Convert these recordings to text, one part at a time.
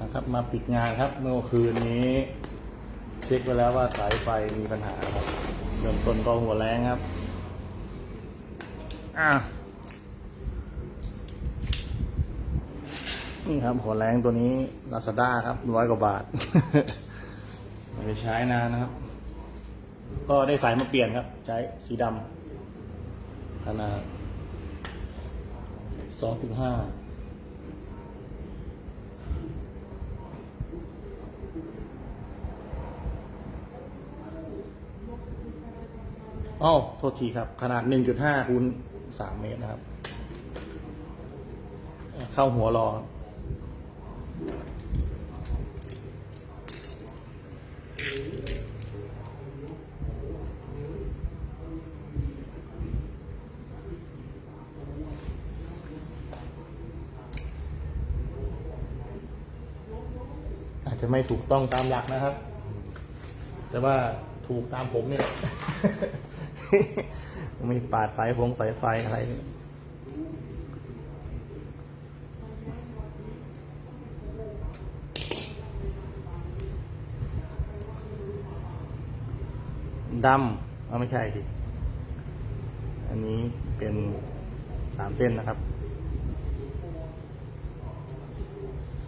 นะครับมาปิดงานครับเมื่อคืนนี้ เช็คไปแล้วว่าสายไฟมีปัญหาครับเริ่มต้นก็หัวแรงครับอะนี่ครับหัวแรงตัวนี้ Lazada ครับร้อยกว่าบาทไม่ใช้นานนะครับ ก็ได้สายมาเปลี่ยนครับ ใช้สีดำขนาดสองจุดห้า อ้าวโทษทีครับ ขนาด 1.5คูณ3เมตรนะครับ เข้าหัวรออาจจะไม่ถูกต้องตามหลักนะครับ แต่ว่าถูกตามผมเนี่ย ม่ปาดสายฟงสายไฟอะไร ดำเอาไม่ใช่ดิ อันนี้เป็นสามเส้นนะครับ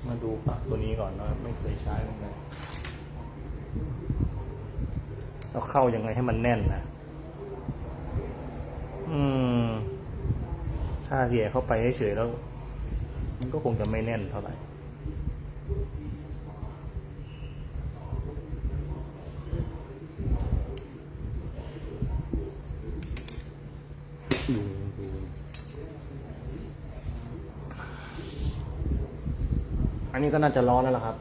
มาดูปลั๊กตัวนี้ก่อนนะครับไม่เคยใช้เหมือนกันเราเข้ายังไงให้มันแน่นนะ อืม ถ้าเสียเข้าไปเฉยๆแล้ว มันก็คงจะไม่แน่นเท่าไหร่ดูดูอันนี้ก็น่าจะร้อนแล้วล่ะครับ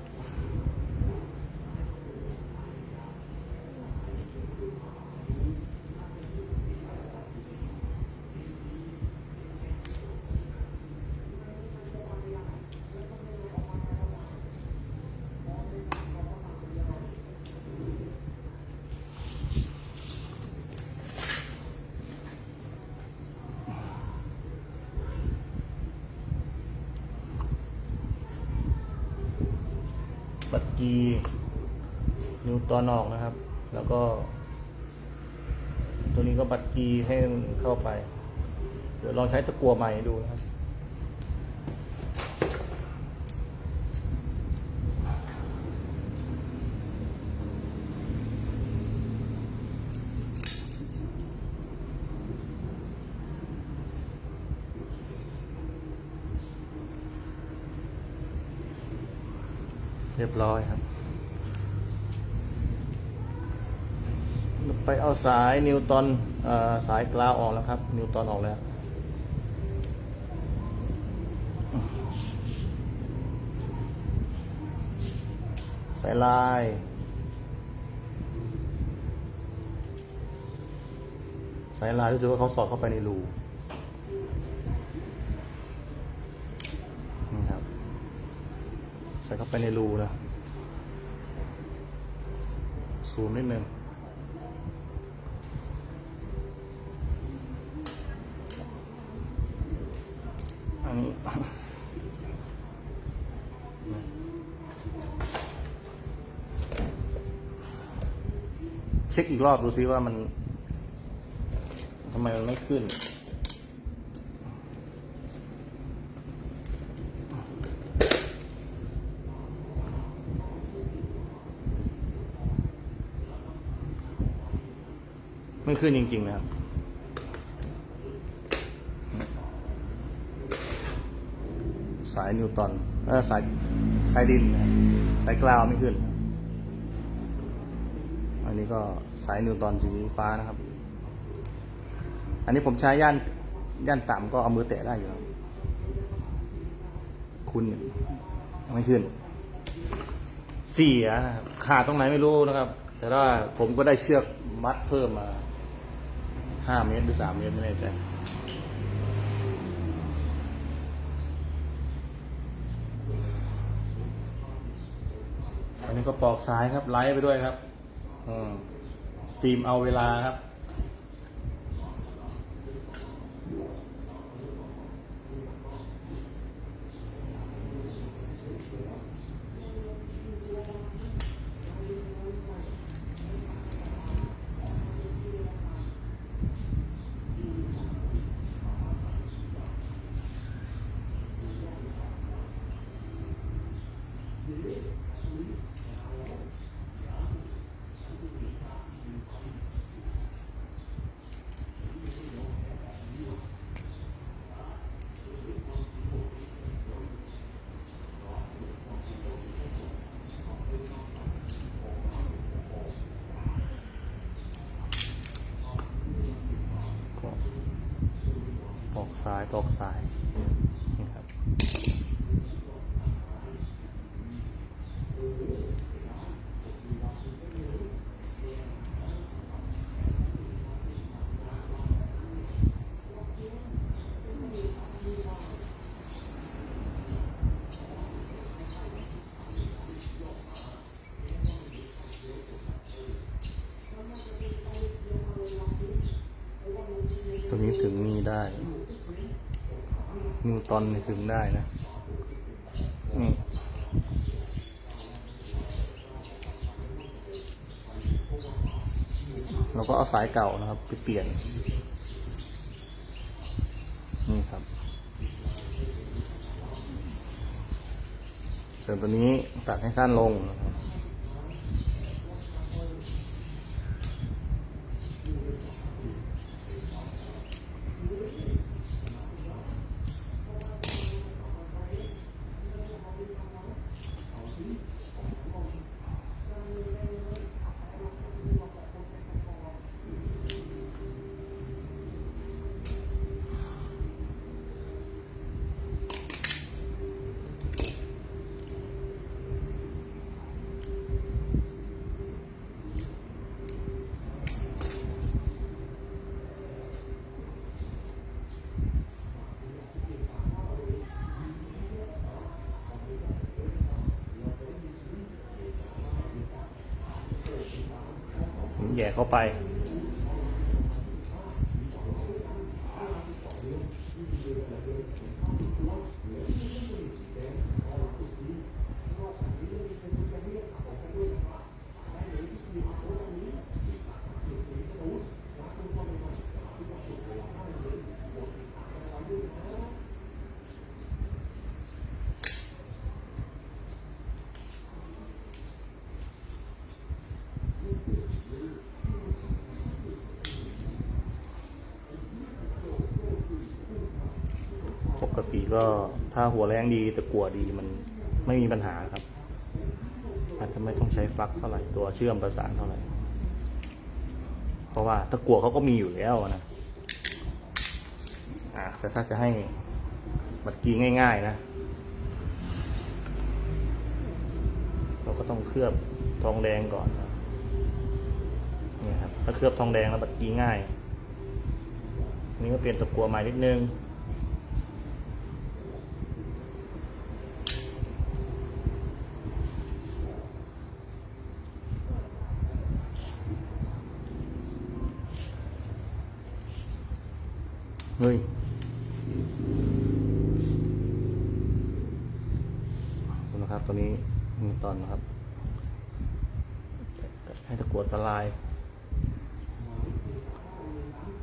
บัตรกีนิวต อนออกนะครับ แล้วก็ ตัวนี้ก็บัตรกีให้มันเข้าไป เดี๋ยวลองใช้ตะกัวใหม่ดูนะครับเรียบร้อยครับ ไปเอาสายนิวตันสายกลาวออกแล้วครับ นิวตันออกแล้ว สายลายสายลายรู้สึกว่าเขาสอดเข้าไปในรูนี่ครับ ใส่เข้าไปในรูนะซูมนิดนึง ช็คอีกรอบดูซิว่ามันทำไมมันไม่ขึ้น ไม่ขึ้นจริง ๆ นะครับสายนิวตันเออสายสายดิน สายกราวไม่ขึ้น ก็สายนิวตันสีฟ้านะครับ อันนี้ผมใช้ย่านย่านต่ำก็เอามือแตะได้อยู่ครับคุณไม่ขึ้น เสียนะครับขาดตรงไหนไม่รู้นะครับ แต่ว่าผมก็ได้เชือกมัดเพิ่มมาห้าเมตรหรือสามเมตรไม่แน่ใจอันนี้ก็ปอกสายครับไลท์ไปด้วยครับ อืมสตรีมเอาเวลาครับ สายตอกสายนี่ครับตัวนี้ถึงนี่ได้ นิวตอนนี่ถึงได้นะนี่เราก็เอาสายเก่านะครับ ไปเปลี่ยน นี่ครับส่วนตัวนี้ตัดให้สั้นลงนะครับ ผม แย่เข้าไปป ก็ถ้าหัวแรงดีต่กลัวดีมันไม่มีปัญหาครับ อาจจะไม่ต้องใช้ฟลักเท่าไหร่ตัวเชื่อมประสานเท่าไหร่ เพราะว่าตะกั่วเขาก็มีอยู่แล้วนะอ่าแต่ถ้าจะให้บัดกีง่าย ๆ นะ เราก็ต้องเคลือบทองแดงก่อนนะนี่ครับถ้าเคลือบทองแดงแล้วบัดกีง่ายนนี่ก็เปลี่ยนตะกั่วใหม่นิดนึง เฮ้ยนะครับตัวนี้มีตอนนะครับให้ตะกรวดตะลาย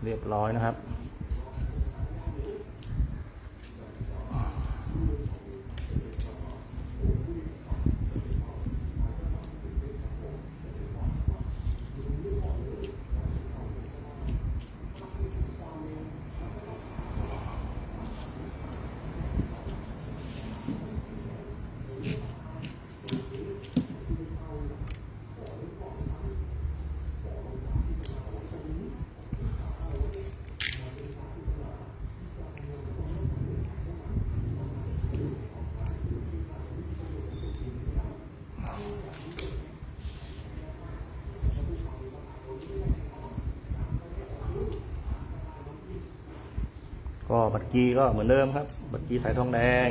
เรียบร้อยนะครับ บัตรกีก็เหมือนเดิมครับ บัตรกีสายทองแดง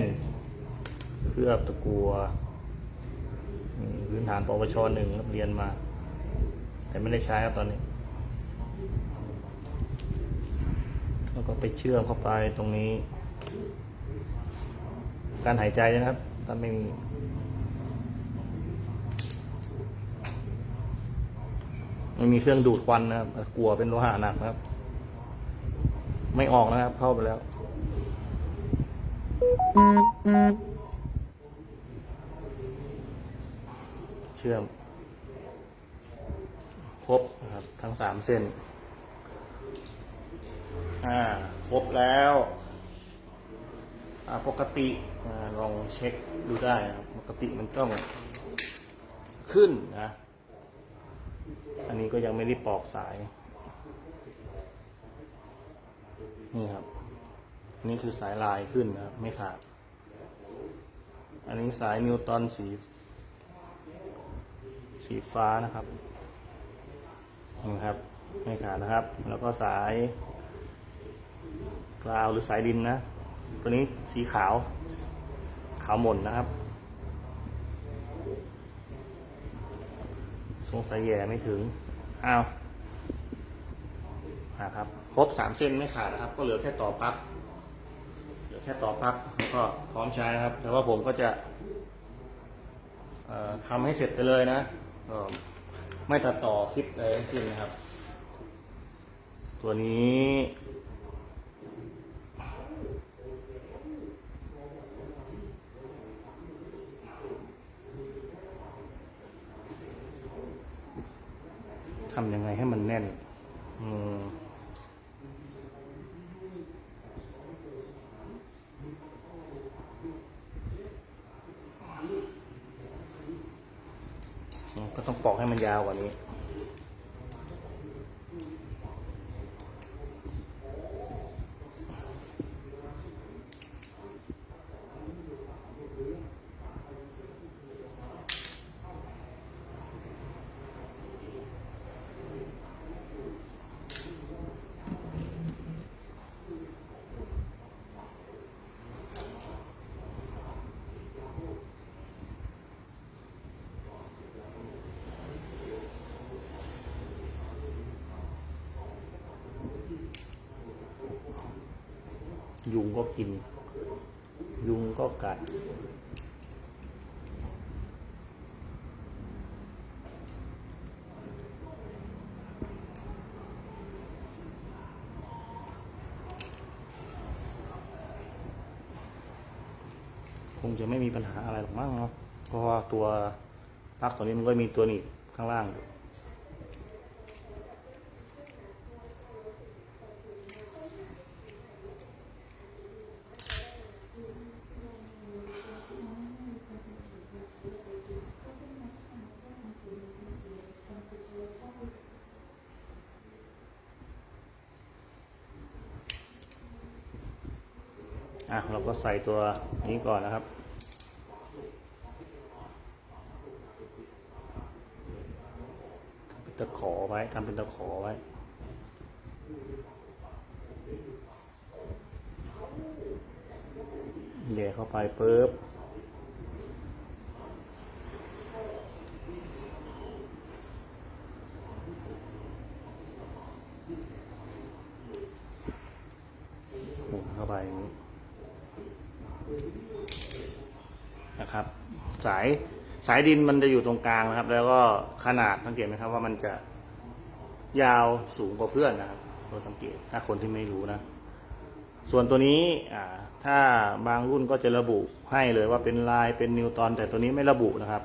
เคลือบตะกัวพื้นฐานปวชหนึ่งเรียนมา แต่ไม่ได้ใช้ครับตอนนี้ แล้วก็ไปเชื่อมเข้าไปตรงนี้ การหายใจนะครับ ถ้าไม่มีไม่มีเครื่องดูดควันนะครับกลัวเป็นโลหะหนักนะครับ ไม่ออกนะครับ เข้าไปแล้ว เชื่อม ครบนะครับ ทั้งสามเส้น อ่า ครบแล้ว อ่า ปกติอลองเช็คดูได้นะครับ ปกติมันต้องขึ้นนะ อันนี้ก็ยังไม่ได้ปอกสาย นี่ครับอนี่คือสายลายขึ้นนะครับ ไม่ขาด อันนี้สายนิวตันสี สีฟ้านะครับนี่ครับ ไม่ขาดนะครับ แล้วก็สายกราวหรือสายดินนะ ตัวนี้สีขาว ขาวหม่นนะครับสงสัยแย่ไม่ถึง อ้าว นะครับ ครบสามเส้นไม่ขาดนะครับ ก็เหลือแค่ต่อปลั๊กเหลือแค่ต่อปลั๊กแล้วก็พร้อมใช้นะครับ แต่ว่าผมก็จะเอ่อทำให้เสร็จไปเลยนะไม่ตัดต่อคลิปอะไรทั้งสิ้นนะครับ ตัวนี้ทำยังไงให้มันแน่น อืมก็ต้องปอกให้มันยาวกว่านี้ ยุงก็กิน ยุงก็กัด คงจะไม่มีปัญหาอะไรหรอกมั้งเนาะเพราะว่าตัวปลั๊กตัวนี้มันก็มีตัวหนีบข้างล่างอยู่ อะเราก็ใส่ตัวนี้ก่อนนะครับทำเป็นตะขอไว้ทำเป็นตะขอไว้ เดี๋ยวเข้าไปปุ๊บ หมุนเข้าไปอย่างนี้ นะครับ สายสายดินมันจะอยู่ตรงกลางนะครับ แล้วก็ขนาดสังเกตไหมครับ ว่ามันจะยาวสูงกว่าเพื่อนนะครับตัวสังเกตถ้าคนที่ไม่รู้นะ ส่วนตัวนี้อ่าถ้าบางรุ่นก็จะระบุให้เลยว่าเป็นลายเป็นนิวตันแต่ตัวนี้ไม่ระบุนะครับ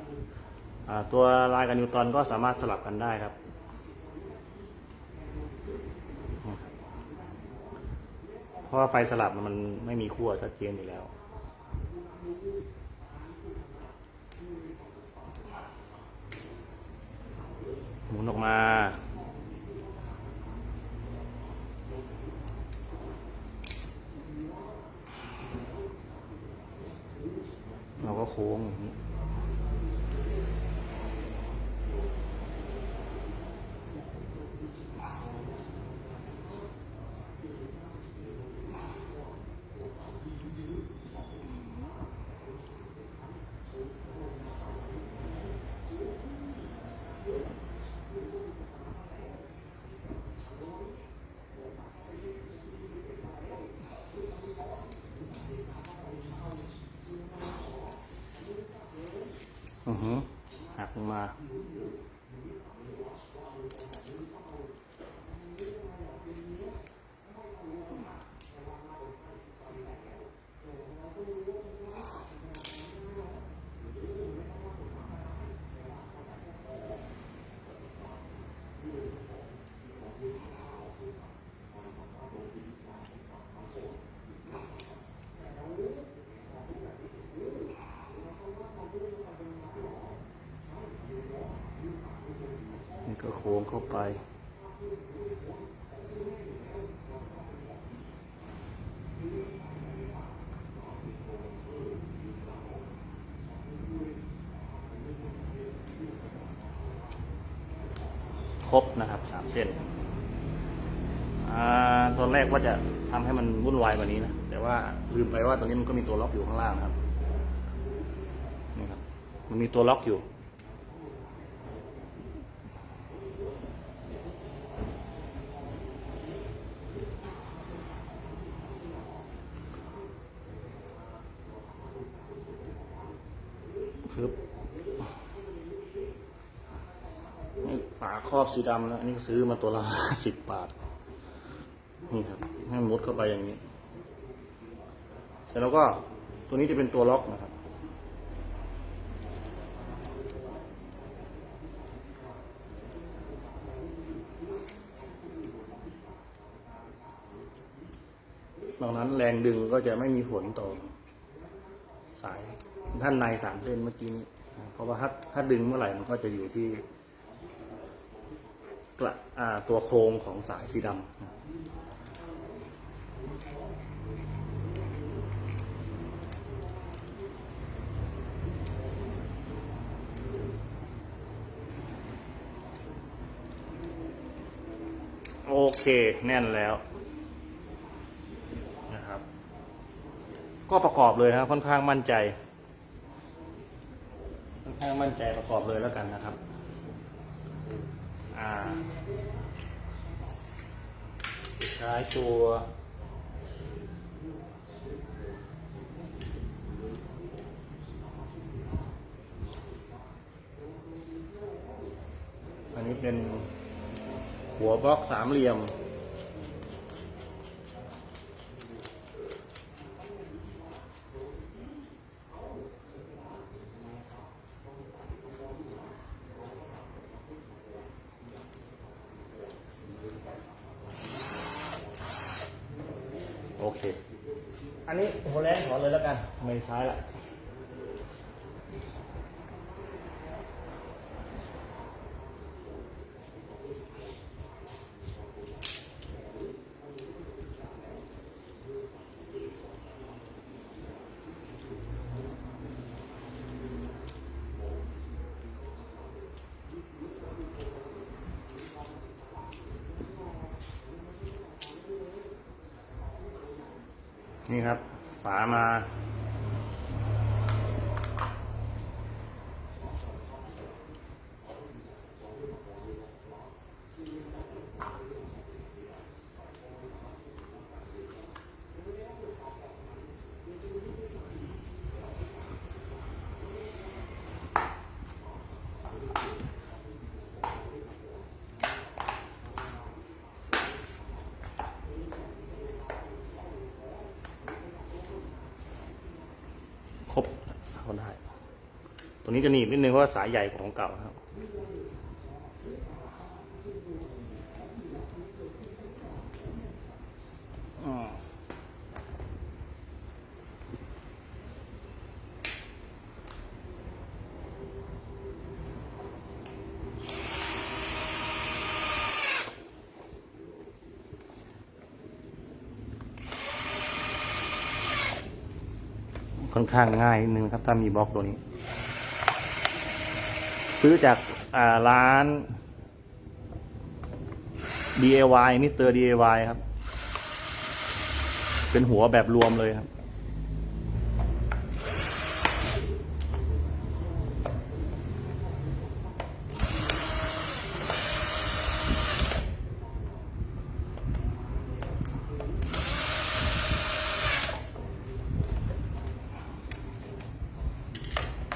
ตัวลายกับนิวตันก็สามารถสลับกันได้ครับ เพราะไฟสลับมันไม่มีขั้วชัดเจนอยู่แล้ว หมุนออกมา เราก็โค้งอย่างนี้อือ หักลงมา งเข้าไป ครบนะครับสามเส้นตอนแรกว่าจะทำให้มันวุ่นวายกว่านี้นะ แต่ว่าลืมไปว่าตอนนี้มันก็มีตัวล็อกอยู่ข้างล่างนะครับนี่ครับ มันมีตัวล็อกอยู่ ฝาครอบสีดำแล้วอันนี้ซื้อมาตัวละสิบบาท นี่ครับ ให้มุดเข้าไปอย่างนี้ เสร็จแล้วก็ตัวนี้จะเป็นตัวล็อกนะครับ ดังนั้นแรงดึงก็จะไม่มีผลต่อสายท่านในสามเส้นเมื่อกี้นี้เพราะว่าถ้าถ้าดึงเมื่อไหร่มันก็จะอยู่ที่ ตัวโครงของสายสีดำโอเค แน่นแล้วนะครับ ก็ประกอบเลยนะครับค่อนข้างมั่นใจ ค่อนข้างมั่นใจประกอบเลยแล้วกันนะครับ อ่าสุด ท้ายตัวอันนี้เป็นหัวบล็อกสามเหลี่ยม โอเค อันนี้หัวแรงถอนเลย แล้วกันไม่ใช้ละนี่ครับ ฝามา ครบเขาได้ ตัวนี้จะหนีบนิดนึงเพราะว่าสายใหญ่ของเก่าครับ ข้างง่ายนิดนึงครับ ถ้ามีบล็อกตัวนี้ ซื้อจาการ้าน DIY มิสเตอร์ DIY ครับ เป็นหัวแบบรวมเลยครับ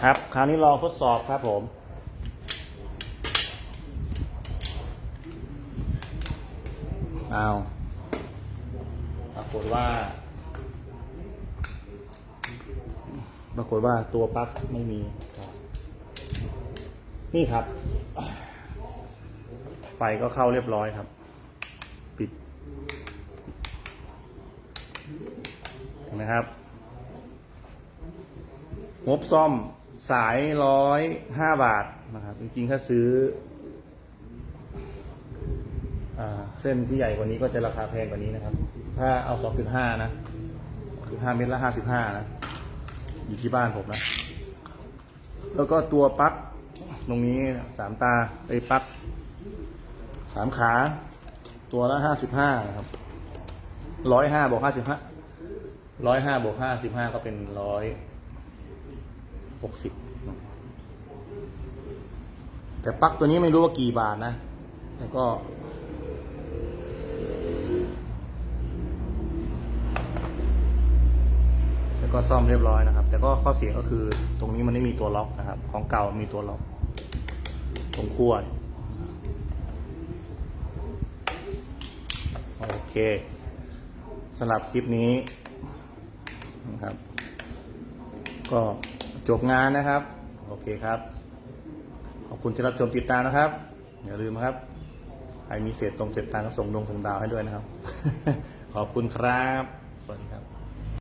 ครับ คราวนี้ลองทดสอบครับผมเอาปรากฏว่า ปรากฏว่าตัวปลั๊กไม่มี นี่ครับ ไฟก็เข้าเรียบร้อยครับ ปิด เห็นไหมครับงบซ่อม สายร้อยห้าบาทนะครับจริงๆถ้าซื้ออเส้นที่ใหญ่กว่านี้ก็จะราคาแพงกว่านี้นะครับ ถ้าเอา2.5นะ2.5เมตรละ55นะอยู่ที่บ้านผมนะ แล้วก็ตัวปลั๊กตรงนี้สามตาไอ้ปลั๊กสามขา ตัวละห้าสิบห้าครับร้อยห้าบวกห้าสิบห้าร้อยห้าบวกห้าสิบห้าก็เป็นร้อยหกสิบ แต่ปลั๊กตัวนี้ไม่รู้ว่ากี่บาทนะ แล้วก็ แล้วก็ซ่อมเรียบร้อยนะครับ แต่ก็ข้อเสียก็คือ ตรงนี้มันไม่มีตัวล็อกนะครับ ของเก่ามีตัวล็อก ตรงขั้วโอเคสำหรับคลิปนี้นะครับ ก็ จบงานนะครับ โอเคครับ ขอบคุณที่รับชมติดตามนะครับ อย่าลืมครับ ใครมีเศษตรงเศษตังก็ส่งดวงส่งดาวให้ด้วยนะครับ ขอบคุณครับ